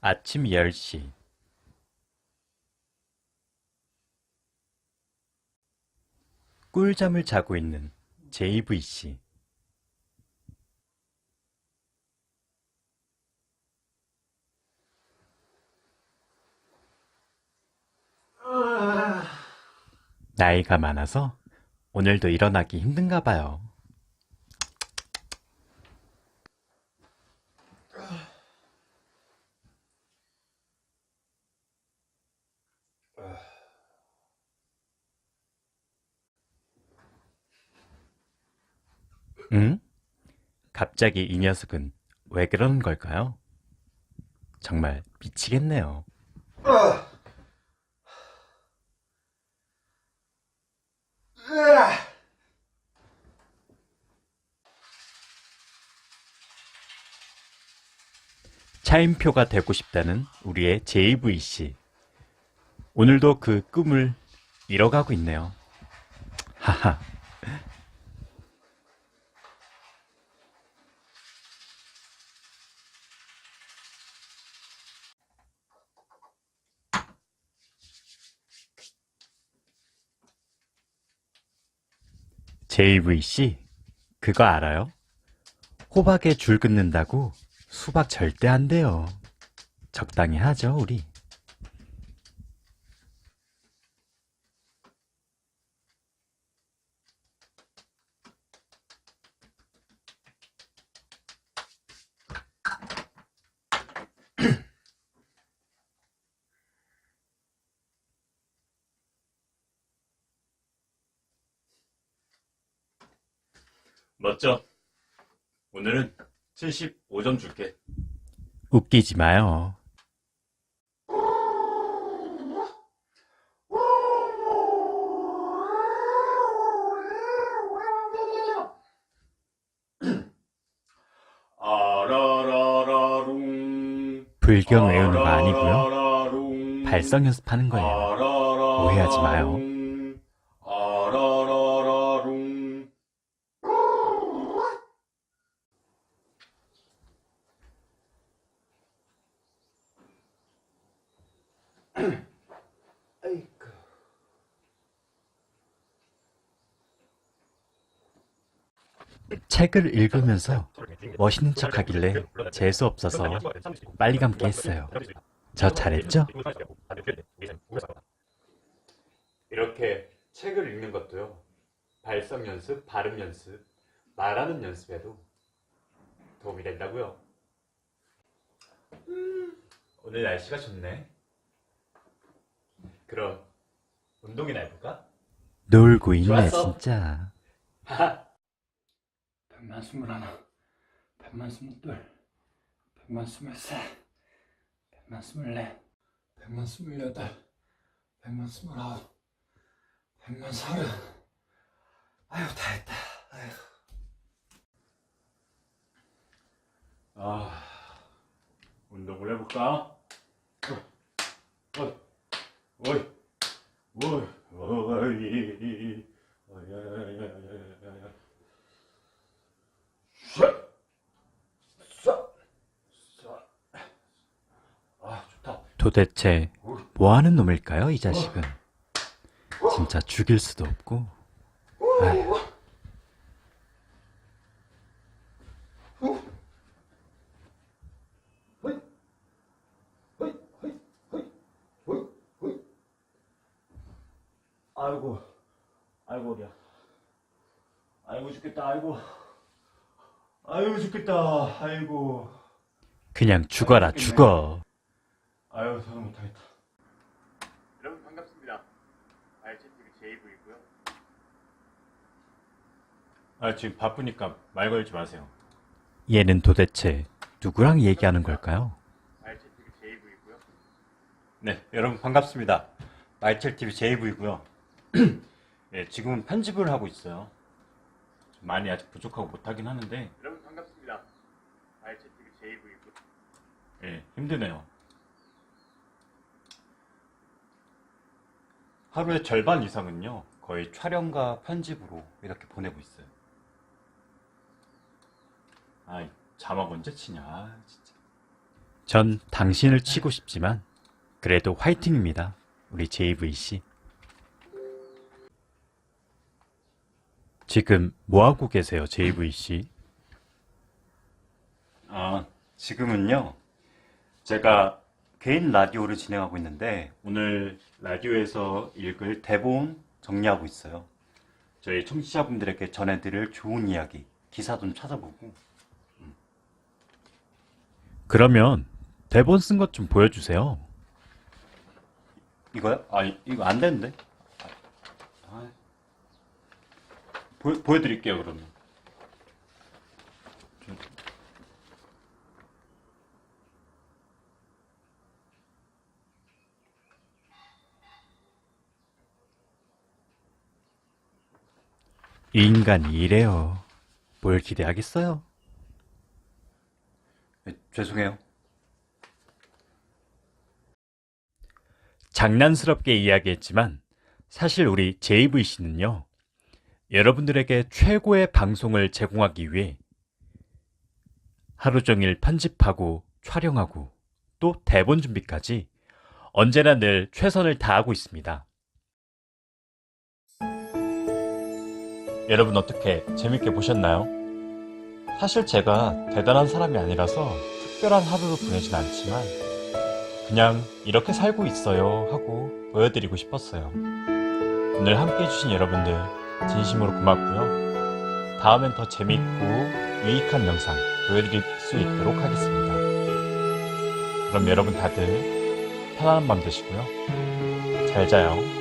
아침 10시 꿀잠을 자고 있는 JVC 나이가 많아서 오늘도 일어나기 힘든가 봐요. 응? 갑자기 이 녀석은 왜 그러는 걸까요? 정말 미치겠네요. 차임표가 되고 싶다는 우리의 JVC. 오늘도 그 꿈을 이뤄가고 있네요. 하하. JVC, 그거 알아요? 호박에 줄 긋는다고 수박 절대 안 돼요. 적당히 하죠, 우리. 멋져. 오늘은 75점 줄게. 웃기지 마요. 불경 외우는 거 아니고요. 발성 연습하는 거예요. 오해하지 마요. 아라라라룽. 책을 읽으면서 멋있는 척 하길래 재수 없어서 빨리 감기 했어요. 저 잘했죠? 이렇게 책을 읽는 것도요. 발성 연습, 발음 연습, 말하는 연습에도 도움이 된다고요. 음, 오늘 날씨가 좋네. 그럼 운동이나 해볼까? 놀고 있네, 좋았어. 진짜. 백만 스물 하나, 백만 스물 둘, 백만 스물 셋, 백만 스물 넷, 백만 스물 여덟, 백만 스물 아홉, 백만 서른. 아유 다 했다. 아유. 아, 운동을 해볼까? 어이, 어이, 어이, 어이, 어이, 어이, 아 도대체 뭐 하는 놈일까요, 이 자식은? 진짜 죽일 수도 없고. 아휴. 아이고, 아이고 어디야? 아이고 죽겠다. 아이고, 아이고 죽겠다. 아이고, 그냥 죽어라, 죽어. 아유 저는 못하겠다. 여러분 반갑습니다. 알채TV 제이브이고요. 아 지금 바쁘니까 말 걸지 마세요. 얘는 도대체 누구랑 얘기하는 걸까요? 말첼TV 제이브이고요. 네, 여러분 반갑습니다. 말첼TV 제이브이고요. 네, 지금은 편집을 하고 있어요. 좀 많이 아직 부족하고 못하긴 하는데. 여러분 반갑습니다. 말첼TV 제이브이고요. 네, 힘드네요. 하루의 절반 이상은요, 거의 촬영과 편집으로 이렇게 보내고 있어요. 아이, 자막 언제 치냐, 아, 진짜. 전 당신을 치고 싶지만 그래도 화이팅입니다. 우리 JVC. 지금 뭐 하고 계세요, JVC? 아, 지금은요. 제가 개인 라디오를 진행하고 있는데 오늘 라디오에서 읽을 대본 정리하고 있어요. 저희 청취자분들에게 전해드릴 좋은 이야기, 기사 좀 찾아보고. 그러면 대본 쓴 것 좀 보여주세요. 이거요? 아, 이- 이거 안 되는데? 아, 보, 보여드릴게요, 그러면. 인간이 이래요. 뭘 기대하겠어요? 네, 죄송해요. 장난스럽게 이야기했지만 사실 우리 JVC는요. 여러분들에게 최고의 방송을 제공하기 위해 하루 종일 편집하고 촬영하고 또 대본 준비까지 언제나 늘 최선을 다하고 있습니다. 여러분 어떻게 재밌게 보셨나요? 사실 제가 대단한 사람이 아니라서 특별한 하루를 보내진 않지만 그냥 이렇게 살고 있어요 하고 보여드리고 싶었어요. 오늘 함께 해주신 여러분들 진심으로 고맙고요. 다음엔 더 재밌고 유익한 영상 보여드릴 수 있도록 하겠습니다. 그럼 여러분 다들 편안한 밤 되시고요. 잘 자요.